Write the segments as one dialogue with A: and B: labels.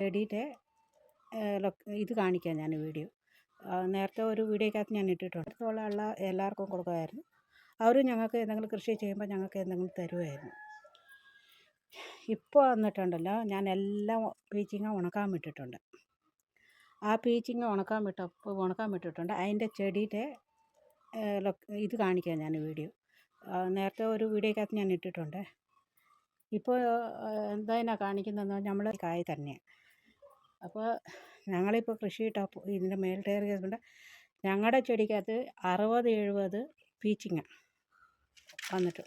A: ചെടിയുടെ ഇത് കാണിക്കാം ഞാൻ വീഡിയോ. നേരത്തെ ഒരു വീഡിയോക്കകത്ത് ഞാൻ ഇട്ടിട്ടുണ്ട്. അടുത്തുള്ള ഉള്ള എല്ലാവർക്കും കൊടുക്കുമായിരുന്നു. അവരും ഞങ്ങൾക്ക് എന്തെങ്കിലും കൃഷി ചെയ്യുമ്പോൾ ഞങ്ങൾക്ക് എന്തെങ്കിലും തരുമായിരുന്നു. ഇപ്പോൾ വന്നിട്ടുണ്ടല്ലോ ഞാൻ എല്ലാം പീച്ചിങ്ങ ഉണക്കാൻ വിട്ടിട്ടുണ്ട്. ആ പീച്ചിങ്ങ ഉണക്കാൻ വിട്ടപ്പോൾ ഉണക്കാൻ വിട്ടിട്ടുണ്ട്. അതിന്റെ ചെടിയുടെ ഇത് കാണിക്കാം ഞാൻ വീഡിയോ. നേരത്തെ ഒരു വീഡിയോക്കകത്ത് ഞാൻ ഇട്ടിട്ടുണ്ട്. ഇപ്പോൾ എന്താ കാണിക്കുന്നതെന്ന് നമ്മൾ കായ് തന്നെയാണ് അപ്പോൾ ഞങ്ങളിപ്പോൾ കൃഷി ടോപ്പ് ഇതിന്റെ മേൽ ടയർ ഞങ്ങളുടെ ചെടിക്കകത്ത് അറുപത് എഴുപത് പീച്ചിങ്ങ വന്നിട്ട്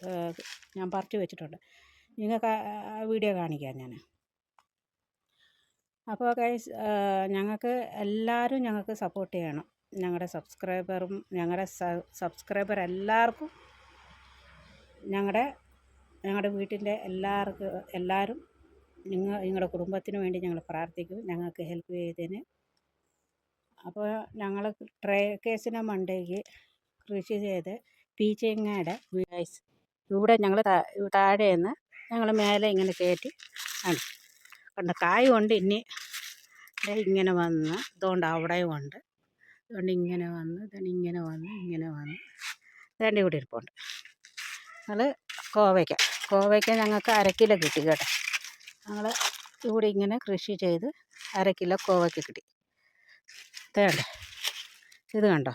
A: ഞാൻ പറിച്ച് വെച്ചിട്ടുണ്ട്. നിങ്ങൾക്ക് വീഡിയോ കാണിക്കാം ഞാൻ. അപ്പോൾ ഗൈസ് ഞങ്ങൾക്ക് എല്ലാവരും ഞങ്ങൾക്ക് സപ്പോർട്ട് ചെയ്യണം. ഞങ്ങളുടെ സബ്സ്ക്രൈബറും ഞങ്ങളുടെ സബ്സ്ക്രൈബർ എല്ലാവർക്കും ഞങ്ങളുടെ ഞങ്ങളുടെ വീട്ടിന്റെ എല്ലാവർക്കും എല്ലാവരും നിങ്ങൾ നിങ്ങളുടെ കുടുംബത്തിന് വേണ്ടി ഞങ്ങൾ പ്രാർത്ഥിക്കും. ഞങ്ങൾക്ക് ഹെൽപ്പ് ചെയ്തതിന്. അപ്പോൾ ഞങ്ങൾ ട്രേ കേസിനെ മണ്ടയ്ക്ക് കൃഷി ചെയ്ത് പീച്ചങ്ങയുടെ ഇവിടെ ഞങ്ങൾ താഴെ നിന്ന് ഞങ്ങൾ മേലെ ഇങ്ങനെ കയറ്റി ആണ് കണ്ട് കായ കൊണ്ട് ഇനി ഇങ്ങനെ വന്ന് ഇതുകൊണ്ട് അവിടെയും ഉണ്ട്. അതുകൊണ്ട് ഇങ്ങനെ വന്ന് ഇതാണ് ഇങ്ങനെ വന്ന് ഇങ്ങനെ വന്ന്. ഇതേണ്ട ഇവിടെ ഇരിപ്പുണ്ട്. ഞങ്ങൾ കോവയ്ക്ക. കോവയ്ക്ക ഞങ്ങൾക്ക് അര കിലോ കിട്ടി കേട്ടോ. ഞങ്ങൾ ഇവിടെ ഇങ്ങനെ കൃഷി ചെയ്ത് അര കിലോ കോവയ്ക്ക് കിട്ടി. ഇതേണ്ടേ ഇത് കണ്ടോ?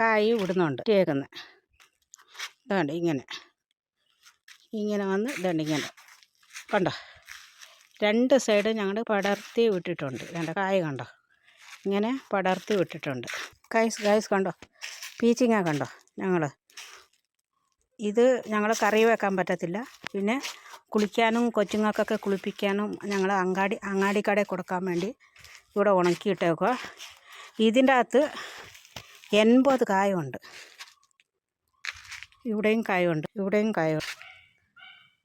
A: കായ് ഇടുന്നുണ്ട് കേൾക്കുന്നത് ഇതാണ്ട് ഇങ്ങനെ. ഇങ്ങനെ വന്ന് ഇതാണ്ട് ഇങ്ങനെ. കണ്ടോ? രണ്ട് സൈഡ് ഞങ്ങൾ പടർത്തി വിട്ടിട്ടുണ്ട്. രണ്ട് കായ് കണ്ടോ? ഇങ്ങനെ പടർത്തി വിട്ടിട്ടുണ്ട്. കൈസ് ഗൈസ് കണ്ടോ? പീച്ചിങ്ങ കണ്ടോ? ഞങ്ങൾ ഇത് ഞങ്ങൾ കറി വെക്കാൻ പറ്റത്തില്ല. പിന്നെ കുളിക്കാനും കൊച്ചുങ്ങൾക്കൊക്കെ കുളിപ്പിക്കാനും ഞങ്ങൾ അങ്ങാടി അങ്ങാടിക്കടയിൽ കൊടുക്കാൻ വേണ്ടി ഇവിടെ ഉണക്കിയിട്ടേക്കുക ഇതിന്റെ അകത്ത് എൺപത് കായുണ്ട്. ഇവിടെയും കായുണ്ട് ഇവിടെയും കായുണ്ട്.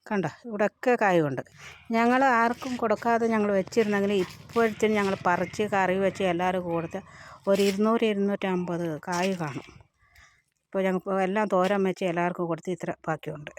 A: കണ്ട? ഇവിടെയൊക്കെ കായുണ്ട്. ഞങ്ങൾ ആർക്കും കൊടുക്കാതെ ഞങ്ങൾ വെച്ചിരുന്നെങ്കിൽ ഇപ്പോഴത്തേനും ഞങ്ങൾ പറിച്ച് കറി വെച്ച് എല്ലാവർക്കും കൊടുത്ത് ഒരു ഇരുന്നൂറ് ഇരുന്നൂറ്റമ്പത് കായ് കാണും. ഇപ്പോൾ ഞങ്ങൾ എല്ലാം തോരൻ വെച്ച് എല്ലാവർക്കും കൊടുത്ത് ഇത്ര ബാക്കിയുണ്ട്.